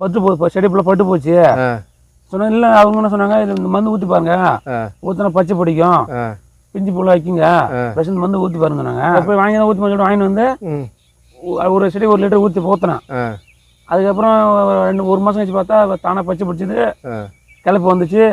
பட்டு போகுது செடி ஃபுல்லாக பட்டு போச்சு. ஆ. சொன்னா இல்லை அவங்க என்ன சொன்னாங்க இது இந்த மருந்து ஊற்றி பாருங்க. ஊற்றினா பச்சை பிடிக்கும். பிஞ்சு புள்ள வைக்குங்க. பிரசன்ட் மருந்து ஊற்றி பாருங்க நாங்கள் போய் வாங்கி ஊற்றி சொல்லிட்டு வாங்கிட்டு வந்து ஒரு செடி ஒரு லிட்டர் ஊற்றி ஆ. அதுக்கப்புறம் ரெண்டு ஒரு மாதம் கழிச்சு பார்த்தா தானாக பச்சை பிடிச்சது. கிளப்பு வந்துச்சு.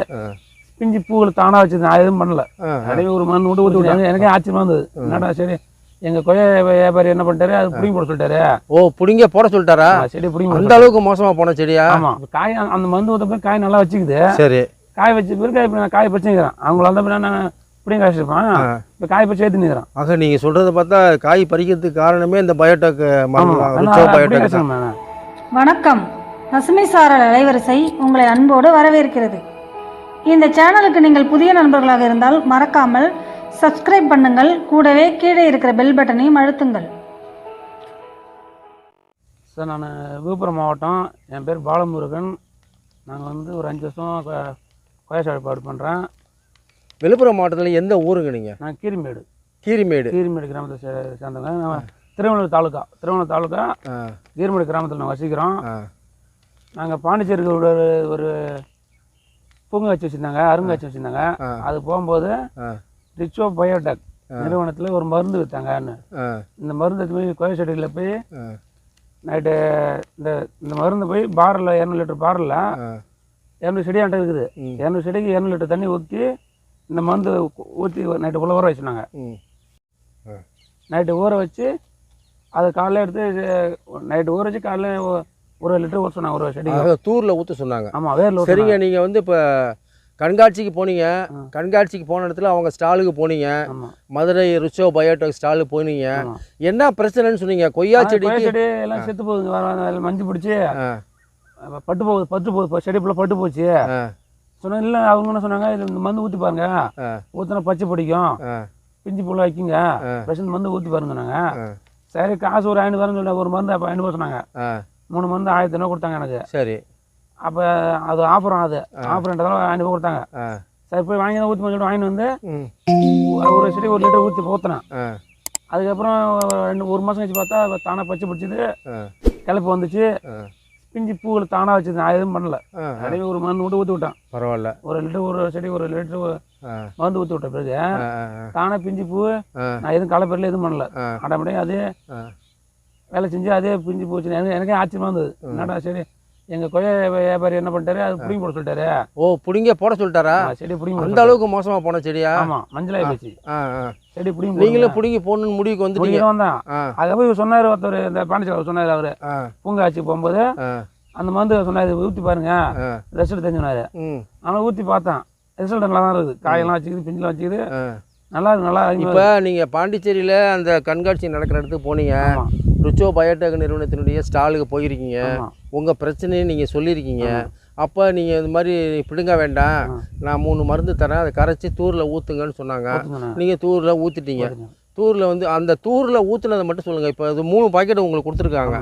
பிஞ்சு பூவில் தானாக வச்சது நான் எதுவும் பண்ணல. அப்படியே ஒரு மருந்து விட்டு ஊற்றி விட்டாங்க எனக்கே ஆச்சரியமா இருந்தது. என்னடா சரி எங்கள் கொய்யா வியாபாரி என்ன பண்ணிட்டாரு? அது பிடிங்கி போட சொல்லிட்டாரு. ஓ புடிங்க போட சொல்லிட்டாரா? செடி பிடிங்கி அந்த அளவுக்கு மோசமா போன செடியா? ஆமாம் காய் அந்த- மருந்து ஊற்ற போய் காய் நல்லா வச்சுக்குது. சரி. காய் வச்ச பிறகு இப்போ நான் காய் பறிச்சுக்கிறேன் தான் பின்ன நான் பிடிங்க காய்ச்சிருப்பேன். இப்போ காய் பறிச்சு ஏற்றி நிற்கிறேன் ஆக நீங்க சொல்றத பார்த்தா காய் பறிக்கிறதுக்கு காரணமே இந்த பயோடெக் பயோடெக் வணக்கம். பசுமை சாரல் அலைவரிசை உங்களை அன்போடு வரவேற்கிறது. இந்த சேனலுக்கு நீங்கள் புதிய நண்பர்களாக இருந்தால் மறக்காமல் சப்ஸ்கிரைப் பண்ணுங்கள். கூடவே கீழே இருக்கிற பெல் பட்டனையும் அழுத்துங்கள். சார் நான் விழுப்புரம் மாவட்டம். என் பேர் பாலமுருகன். நாங்கள் வந்து ஒரு அஞ்சு வருஷம் கொ- கொய்யா சாகுபாடு பண்ணுறேன் விழுப்புரம் மாவட்டத்தில் எந்த ஊருங்க நீங்க? நான் கீரிமேடு. கீரிமேடு. கீரிமேடு கிராமத்தை சே சேர்ந்தவங்க. திருவண்ணூர் தாலுக்கா திருவண்ணூர் தாலுக்கா கீரிமேடு கிராமத்தில் நான் வசிக்கிறோம். நாங்கள் பாண்டிச்சேரிக்கு ஒரு ஒரு பூங்காட்சி வச்சுருந்தாங்க அருங்காட்சி வச்சுருந்தாங்க. அது போகும்போது ரிச்சோ பயோடெக் நிறுவனத்தில் ஒரு மருந்து விற்றாங்கன்னு இந்த மருந்து போய் கொய்யா செடியில் போய் நைட்டு இந்த இந்த மருந்து போய் பாரில் இரநூறு லிட்டர் பாரில் இரநூறு செடி என்கிட்ட இருக்குது. இரநூறு செடிக்கு இரநூறு லிட்டர் தண்ணி ஊற்றி இந்த மருந்து ஊற்றி நைட்டு ஃபுல்லாக ஊற வச்சுனாங்க. நைட்டு ஊற வச்சு அதை காலைல எடுத்து நைட்டு ஊற வச்சு காலைல ஒரு லிட்டர் ஊற சொன்னாங்க ஒரு ஆக தூர்ல ஊத்த சொன்னாங்க. ஆமாம் வேரில் சரிங்க நீங்க வந்து இப்ப கண்காட்சிக்கு போனீங்க. கண்காட்சிக்கு போன இடத்துல அவங்க ஸ்டாலுக்கு போனீங்க. மதுரை ரிச்சோ பயோடெக் ஸ்டாலுக்கு போனீங்க. என்ன பிரச்சனைன்னு சொன்னீங்க? கொய்யா செடி எல்லாம் செத்து அதில் மஞ்சள் பிடிச்சி. பட்டு போகுது பட்டு போகுது. செடி ஃபுல்லாக பட்டு போச்சு. ஆ, சொன்னா இல்லை அவங்க என்ன சொன்னாங்க? இந்த மருந்து ஊற்றி பாருங்க. ஊற்றினா பச்சை பிடிக்கும். பிஞ்சு புள்ள வைக்குங்க. ஆ. பிரசன்ட் மருந்து ஊற்றி பாருங்க நாங்கள் சரி காசு ஒரு ஐநூறு வரேன்னு சொல்லி ஒரு மருந்து அப்போ ஐநூறு சொன்னாங்க. மூணு மருந்து ஆயிரத்தி ஐநூறு கொடுத்தாங்க எனக்கு. சரி. அப்போ அது ஆஃபரும் அது ஆஃபர்ன்றதால ஐநூறு கொடுத்தாங்க. சரி போய் வாங்கி தான் ஊற்றி சொல்லிட்டு வாங்கிட்டு வந்து ஒரு செடி ஒரு லிட்டர் ஊற்றி ஆ, அதுக்கப்புறம் ரெண்டு ஒரு மாதம் கழிச்சு பார்த்தா தானாக பச்சை பிடிச்சது. கிளப்பு வந்துச்சு. பிஞ்சு பூவில் தானாக வச்சது நான் எதுவும் பண்ணல. அப்படியே ஒரு மருந்து விட்டு ஊற்றி விட்டேன். பரவாயில்ல. ஒரு லிட்டர் ஒரு செடி ஒரு லிட்டர் மருந்து ஊற்றி விட்ட பிறகு தானாக பிஞ்சு பூ நான் எதுவும் களைப்பெரில் எதுவும் பண்ணல. ஆட்டோமேட்டிக்காக அதே வேலை செஞ்சு அதே பிஞ்சு போச்சு எனக்கு எனக்கே ஆச்சரியமா இருந்தது. என்னடா சரி எங்கள் கொய்யா வியாபாரி என்ன பண்ணிட்டாரு? அது பிடிங்கி போட சொல்லிட்டாரு. ஓ புடிங்க போட சொல்லிட்டாரா? செடி பிடிங்கி அந்த அளவுக்கு மோசமா போன செடியா? ஆமாம் மஞ்சளாகி போச்சு. ஆ, ஆ. செடி பிடிங்கி நீங்களும் புடிங்கி போடணும்னு முடிவுக்கு பிடிங்கி வந்தான். அதை போய் சொன்னார் ஒருத்தர் இந்த பாண்டிச்சேரி சொன்னார் அவர். பூங்காட்சி போகும்போது அந்த மருந்து சொன்னார் ஊற்றி பாருங்க. ரிசல்ட் தெரிஞ்சுனாரு ஆனால் ஊற்றி பார்த்தேன். ரிசல்ட் நல்லா தான் இருக்குது. காயெல்லாம் வச்சுக்குது பிஞ்செல்லாம் வச்சுக்குது. நல்லா இருக்கு நல்லா. இப்ப நீங்க பாண்டிச்சேரியில அந்த கண்காட்சி நடக்கிற இடத்துக்கு போனீங்க. ஆமா. ருச்சோ பயோடெக் நிறுவனத்தினுடைய ஸ்டாலுக்கு போயிருக்கீங்க. ஆமா. உங்க பிரச்சனையை நீங்க சொல்லியிருக்கீங்க. அப்ப நீங்க இது மாதிரி பிடுங்க வேண்டாம். நான் மூணு மருந்து தரேன். அதை கரைச்சி தூர்ல ஊத்துங்கன்னு சொன்னாங்க. ஊத்தி சொன்னாங்க. நீங்க தூர்ல ஊத்திங்க. தூர்ல வந்து அந்த தூர்ல ஊத்துனதை மட்டும் சொல்லுங்க. இப்போ இது மூணு பாக்கெட் உங்களுக்கு கொடுத்துருக்காங்க.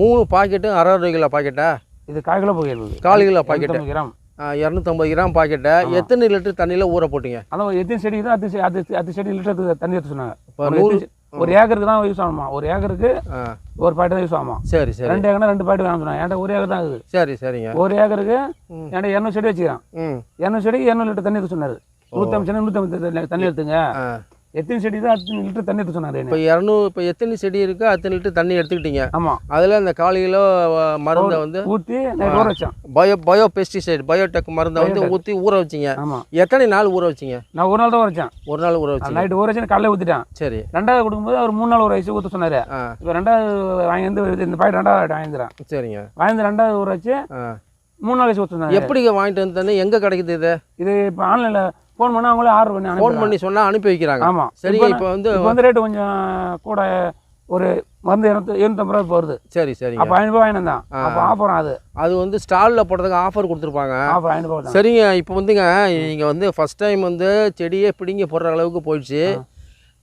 மூணு பாக்கெட்டு அறுபது கிலோ பாக்கெட்டா? இது கால் கிலோ கிலோ பாக்கெட்டு. இருநூத்தம்பது கிராம். இரநூத்தம்பது கிராம் பாக்கெட்டை எத்தனை லிட்டர் தண்ணியில் ஊற போட்டீங்க? அதான் எத்தனை செடிக்கு தான் அது அது அது செடி லிட்டர் தண்ணி எடுத்து சொன்னாங்க. இப்போ நூறு ஒரு ஏக்கருக்கு தான் யூஸ் ஆகுமா ஒரு ஏக்கருக்கு ஒரு பாக்கெட் தான் யூஸ் ஆகுமா? சரி சரி. ரெண்டு ஏக்கர்னா ரெண்டு பாக்கெட் வேணும் என்கிட்ட ஒரு ஏக்கர் தான் இருக்குது. சரி சரிங்க. ஒரு ஏக்கருக்கு. என்கிட்ட இரநூறு செடி வச்சுக்கிறேன். இரநூறு செடிக்கு இரநூறு லிட்டர் தண்ணி எடுத்து சொன்னார். நூற்றம்பது செடி நூற்றம்பது தண்ணி- தண்ணி எடுத்துங்க. எத்தனை செடி தான் அத்தனை லிட்டர் தண்ணி எடுத்து சொன்னார் இப்போ இரநூறு இப்போ எத்தனை செடி இருக்கோ அத்தனை லிட்டர் தண்ணி எடுத்துக்கிட்டீங்க. ஆமாம் அதில் அந்த கால் கிலோ அஹ், மருந்தை வந்து ஊற்றி ஊற வச்சேன் பயோ பயோ பெஸ்டிசைட் பயோடெக் மருந்தை வந்து. ஊற்றி ஊற வச்சிங்க. ஆமாம் எத்தனை நாள் ஊற வச்சிங்க? நான் ஒரு நாள் தான் வச்சேன். ஒரு நாள் ஊற வச்சிங்க. நைட்டு ஊற வச்சு காலையில் ஊற்றிட்டேன் சரி. ரெண்டாவது கொடுக்கும்போது அவர் மூணு நாள் ஊற வச்சு ஊற்ற சொன்னார். இப்போ ரெண்டாவது வாங்கி வந்து இந்த பாக்கெட் ரெண்டாவது வாங்கிக்கிறேன் சரிங்க. வாங்கி ரெண்டாவது ஊற வச்சு மூணு நாள் ஊற்ற சொன்னார் எப்படிங்க வாங்கிட்டு வந்து எங்கே கிடைக்குது இது? இது இப்போ ஆன்லைனில் ஃபோன் பண்ணால் அவங்களே ஆர்டர் பண்ணி ஃபோன் பண்ணி சொன்னால் அனுப்பி வைக்கிறாங்க. ஆமாம் சரிங்க இப்போ வந்து வந்து ரேட்டு கொஞ்சம் கூட ஒரு மருந்து இருநூத்தி எழுநூத்தம்பது ரூபா வருது சரி சரிங்க. அப்போ ஐநூறுபா வாங்கிட்டு வந்தான் அப்போ ஆஃபர் அது. அது வந்து ஸ்டாலில் போடுறதுக்கு ஆஃபர் கொடுத்துருப்பாங்க. ஆஃபர் ஐநூறுபா சரிங்க இப்போ வந்துங்க நீங்கள் வந்து ஃபஸ்ட் டைம் வந்து செடியே பிடிங்கி போடுற அளவுக்கு போயிடுச்சு.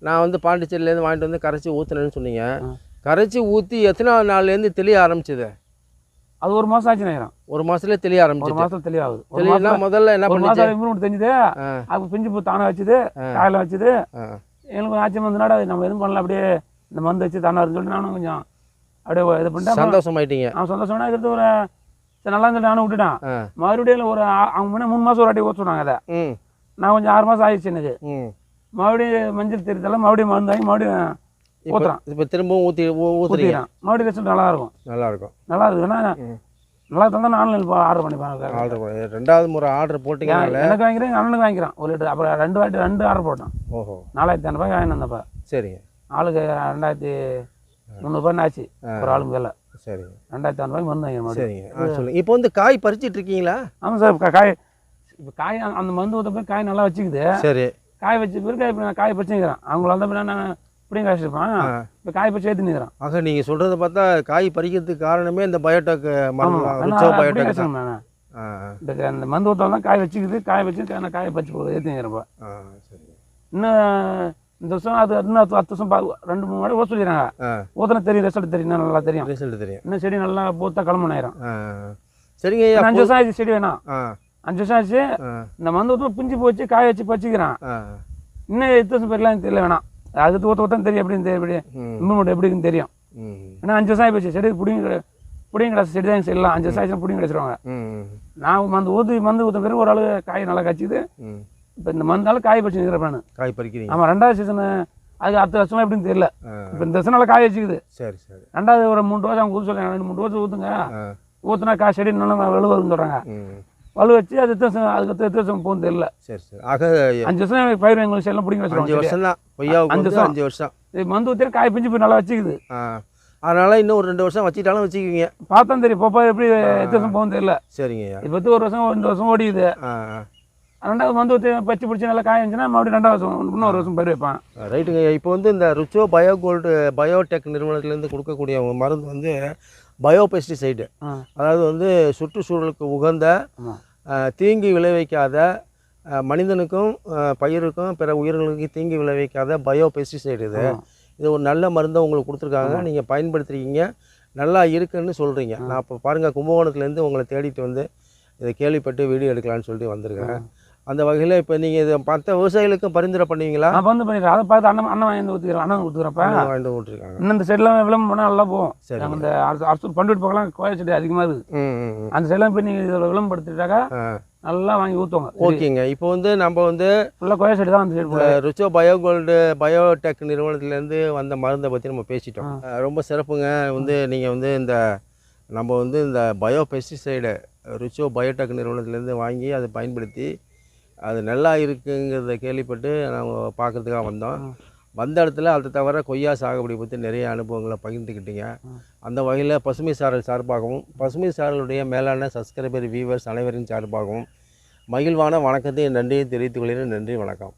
நான் வந்து பாண்டிச்சேரியிலேருந்து வாங்கிட்டு வந்து கரைச்சி ஊற்றுனேன்னு சொன்னீங்க. கரைச்சி ஊற்றி எத்தனை நாள்லேருந்து தெளிய ஆரம்பிச்சது? அது ஒரு மாதம் ஆச்சு நினைக்கிறேன். ஒரு மாதத்துல தெளிய ஒரு தெளிவாகுது ஒரு தெளியனா மாதம் முதல்ல என்ன ஒரு பண்ணுச்சு? மாதம் இம்ப்ரூவ்மெண்ட் தெரிஞ்சுது. அப்போ பிஞ்சு பூ தானே வச்சுது காயில் வச்சுது. எனக்கு கொஞ்சம் ஆச்சரியம் வந்தனால நம்ம எதுவும் பண்ணல அப்படியே இந்த மருந்து வச்சு தானே சொல்லிட்டு நானும் கொஞ்சம் அப்படியே இது பண்ணிட்டேன். சந்தோஷமாயிட்டீங்க. நான் சந்தோஷம்னா இருக்கிறது ஒரு நல்லா இருந்துட்டு நானும் விட்டுட்டேன். மறுபடியும் ஒரு அவங்க முன்னே மூணு மாதம் ஒரு வாட்டி ஊற்ற சொன்னாங்க அதை நான் கொஞ்சம் ஆறு மாதம் ஆயிடுச்சு எனக்கு. மறுபடியும் மஞ்சள் தெரித்தெல்லாம் மறுபடியும் மருந்து வாங்கி மறுபடியும் ஊத்துறான். இப்போ திரும்பவும் ஊற்றி ஊற்றிக்கிறேன் மறுபடியும் ரிசல்ட் நல்லா இருக்கும் நல்லா இருக்கும் நல்லா இருக்குன்னா ம். நல்லா தந்தா நான் ஆன்லைனில் ஆர்டர் பண்ணி ஆர்டர் ரெண்டாவது முறை ஆர்டர் போட்டிங்கனால எனக்கு வாங்கிக்கிறேன் எங்கள் அண்ணனுக்கு வாங்கிக்கிறேன். ஒரு லிட்டர். அப்புறம் ரெண்டு வாட்டி ரெண்டு ஆர்டர் போட்டேன். ஓஹோ. நாலாயிரத்தி ஐநூறுபாய்க்கு வாங்கிட்டு வந்தப்ப சரிங்க. ஆளுக்கு ரெண்டாயிரத்தி முந்நூறுபாய் ஆச்சு. ஒரு ஆளுக்கு வேலை. சரிங்க ரெண்டாயிரத்தி ஐநூறுபாய்க்கு மருந்து வாங்கிக்கிறேன் சரிங்க. சொல்லுங்கள் இப்போ வந்து காய் பறிச்சிட்டு இருக்கீங்களா? ஆமாம் சார். காய் இப்போ காய் அந்த- அந்த மருந்து ஊற்ற போய் காய் நல்லா வச்சுக்குது. சரி. காய் வச்ச பிறகு இப்போ நான் காய் பறிச்சுக்கிறேன். அவங்களால தான் நான் இப்படியும் காய்ச்சிருப்பேன். இப்போ காய் பறிச்சு ஏற்றி நிற்கிறேன் ஆக நீங்கள் சொல்கிறத பார்த்தா காய் பறிக்கிறதுக்கு காரணமே இந்த பயோடெக் மருந்து பயோடெக் இந்த அந்த மருந்து ஊற்றால் தான் காய் வச்சுக்குது காய் வச்சு காயை பறிச்சு ஏற்றி நிற்கிறப்ப இன்னும் இந்த வருஷம் அது இன்னும் பத்து வருஷம் ரெண்டு மூணு வாட்டி ஊற்ற சொல்லிடுறாங்க. ஊற்றினா தெரியும் ரிசல்ட் தெரியும் நல்லா தெரியும். ரிசல்ட் தெரியும். இன்னும் செடி நல்லா பூத்தா கிளம்புன ஆயிரும் சரிங்க அஞ்சு வருஷம் ஆயிடுச்சு செடி வேணாம். அஞ்சு வருஷம் ஆச்சு இந்த மருந்து ஊற்ற பிஞ்சு போச்சு காய வச்சு பறிச்சுக்கிறான். இன்னும் எத்தனை வருஷம் பேர்லாம் தெரியல வேணாம். அதுக்கு ஊற்ற ஊற்ற தெரியும் எப்படின்னு தெரியும் எப்படி? இம்ப்ரூவ்மெண்ட் எப்படின்னு தெரியும். ஏன்னா அஞ்சு வருஷம் ஆகிப்போச்சு செடி பிடிங்க பிடிங்க கிடச்சி செடி தான் செய்யலாம் அஞ்சு வருஷம் ஆச்சு பிடிங்க கிடச்சிருவாங்க. நான் மந்து ஊற்றி மந்து ஊற்ற பிறகு ஓரளவு காய் நல்லா காய்ச்சிது. இப்போ இந்த மந்தால காய் பறிச்சு நிற்கிறேன் நான் காய் பறிக்கிறீங்க. ஆமாம் ரெண்டாவது சீசனு அதுக்கு அடுத்த வருஷமா எப்படின்னு தெரியல. இப்போ இந்த வருஷம் நல்லா காய் வச்சுக்குது. சரி சரி. ரெண்டாவது ஒரு மூணு ரோஸ் அவங்க ஊற்ற சொல்லுங்க ரெண்டு மூணு ரோஸ் ஊற்றுங்க ஊற்றுனா காய் செடி நல்லா வலு வரும்னு சொல்கிறாங்க வலு வச்சு அது எத்தனை வருஷம் அதுக்கு எத்தனை வருஷம் போகும் தெரியல. சரி சரி. ஆக அஞ்சு வருஷம் பயிர் எங்களுக்கு எல்லாம் பிடிங்க அஞ்சு வருஷம் தான் கொய்யாவுக்கு அஞ்சு வருஷம். அஞ்சு வருஷம். இது மந்து ஊற்றி காய் பிஞ்சு போய் நல்லா வச்சுக்குது. அதனால இன்னும் ஒரு ரெண்டு வருஷம் வச்சுக்கிட்டாலும் வச்சுக்குவீங்க. பார்த்தா தெரியும். போப்பா எப்படி எத்தனை வருஷம் போகும் தெரியல. சரிங்க இப்போ வந்து ஒரு வருஷம் ரெண்டு வருஷம் ஓடிக்குது. ரெண்டாவது மந்து ஊற்றி பச்சை பிடிச்சி நல்லா காய இருந்துச்சுன்னா மறுபடியும் ரெண்டாவது வருஷம் இன்னொரு வருஷம் பயிர் வைப்பேன். ரைட்டுங்க இப்போ வந்து இந்த ருச்சோ பயோ கோல்டு பயோடெக் நிறுவனத்திலேருந்து கொடுக்கக்கூடிய மருந்து வந்து பயோ பெஸ்டிசைடு ஆ. அதாவது வந்து சுற்றுச்சூழலுக்கு உகந்த தீங்கு விளைவிக்காத மனிதனுக்கும் பயிருக்கும் பிற உயிர்களுக்கும் தீங்கு விளைவிக்காத பயோ பெஸ்டிசைடு இது. இது ஒரு நல்ல மருந்தை உங்களுக்கு கொடுத்துருக்காங்க. நீங்கள் பயன்படுத்துறீங்க நல்லா இருக்குன்னு சொல்கிறீங்க நான் இப்போ பாருங்கள் கும்பகோணத்துலேருந்து உங்களை தேடிட்டு வந்து இதை கேள்விப்பட்டு வீடியோ எடுக்கலான்னு சொல்லிட்டு வந்திருக்கேன் அந்த வகையில் இப்போ நீங்கள் இதை மற்ற விவசாயிகளுக்கும் பரிந்துரை பண்ணுவீங்களா? நான் வந்து பண்ணிடுறேன் அதை பார்த்து அண்ணன் அண்ணன் வாங்கி ஊற்றிக்கிறேன் அண்ணன் ஊற்றுக்கிறப்ப வாங்கிட்டு விட்டுருக்காங்க இன்னும் இந்த சைட்லாம் விளம்பரம் பண்ணால் நல்லா போகும். சரி. இந்த அரசு பண்டுட்டு பக்கம் கோயில் செடி அதிகமாக இருக்குது. அந்த சைட்லாம் போய் நீங்கள் இதில் விளம்பரப்படுத்திட்டாக்கா நல்லா வாங்கி ஊற்றுவாங்க ஓகேங்க. இப்போ வந்து நம்ம வந்து ஃபுல்லாக கோயில் செடி தான் அந்த சைடு போல ருச்சோ பயோ கோல்டு பயோடெக் நிறுவனத்திலேருந்து வந்த மருந்தை பற்றி நம்ம பேசிட்டோம். ரொம்ப சிறப்புங்க. வந்து நீங்கள் வந்து இந்த நம்ம வந்து இந்த பயோ பெஸ்டிசைடு ருச்சோ பயோடெக் நிறுவனத்திலேருந்து வாங்கி அதை பயன்படுத்தி அது நல்லா இருக்குங்கிறத கேள்விப்பட்டு நாங்கள் பார்க்கறதுக்காக வந்தோம். வந்த இடத்துல அதை தவிர கொய்யா சாகுபடி பற்றி நிறைய அனுபவங்களை பகிர்ந்துக்கிட்டீங்க. அந்த வகையில் பசுமை சாரல் சார்பாகவும் பசுமை சாரலுடைய மேலான சப்ஸ்கிரைபர் வியூவர்ஸ் அனைவரின் சார்பாகவும் மகிழ்வான வணக்கத்தையும் நன்றியை தெரிவித்துக் கொள்கிறேன். நன்றி வணக்கம்.